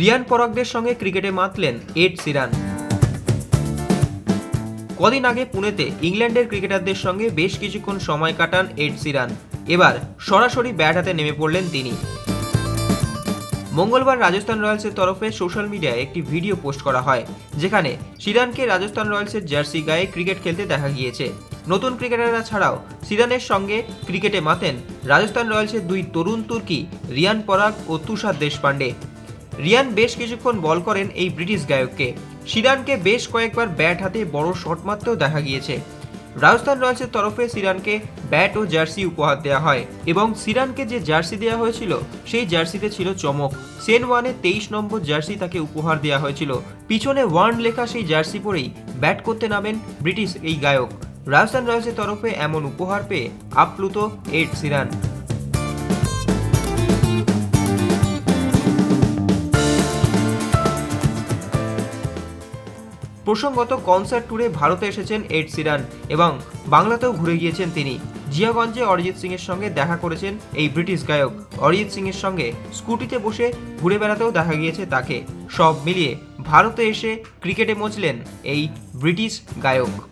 রিয়ান পরাগদের সঙ্গে ক্রিকেটে মাতলেন add Sheeran. কদিন আগে পুনেতে ইংল্যান্ডের ক্রিকেটারদের সঙ্গে বেশ কিছুক্ষণ সময় কাটান এড সিরান। এবার সরাসরি ব্যাট হাতে নেমে পড়লেন তিনি। মঙ্গলবার রাজস্থান রয়্যালসের তরফে সোশ্যাল মিডিয়ায় একটি ভিডিও পোস্ট করা হয়, যেখানে সিরানকে রাজস্থান রয়্যালসের জার্সি গায়ে ক্রিকেট খেলতে দেখা গিয়েছে। নতুন ক্রিকেটাররা ছাড়াও সিরানের সঙ্গে ক্রিকেটে মাতেন রাজস্থান রয়্যালসের দুই তরুণ তুর্কি রিয়ান পরাগ ও তুষার দেশপান্ডে রিয়ান বেশ কিছুক্ষণ বল করেন এই ব্রিটিশ গায়ককে। সিরানকে বেশ কয়েকবার ব্যাট হাতে বড় শট মারতেও দেখা গিয়েছে। রাজস্থান রয়্যালসের তরফে সিরানকে ব্যাট ও জার্সি উপহার দেওয়া হয় এবং সিরানকে যে জার্সি দেওয়া হয়েছিল, সেই জার্সিতে ছিল চমক। সেন ওয়ানে তেইশ নম্বর জার্সি তাকে উপহার দেওয়া হয়েছিল। পিছনে ওয়ান লেখা সেই জার্সি পরেই ব্যাট করতে নামেন ব্রিটিশ এই গায়ক। রাজস্থান রয়্যালসের তরফে এমন উপহার পেয়ে আপ্লুত এড সিরান। প্রসঙ্গত কনসার্ট ট্যুরে ভারতে এসেছেন এড সিরান এবং বাংলাতেও ঘুরে গিয়েছেন তিনি। জিয়াগঞ্জে অরিজিৎ সিংয়ের সঙ্গে দেখা করেছেন এই ব্রিটিশ গায়ক। অরিজিৎ সিংয়ের সঙ্গে স্কুটিতে বসে ঘুরে বেড়াতেও দেখা গিয়েছে তাকে। সব মিলিয়ে ভারতে এসে ক্রিকেটে মচলেন এই ব্রিটিশ গায়ক।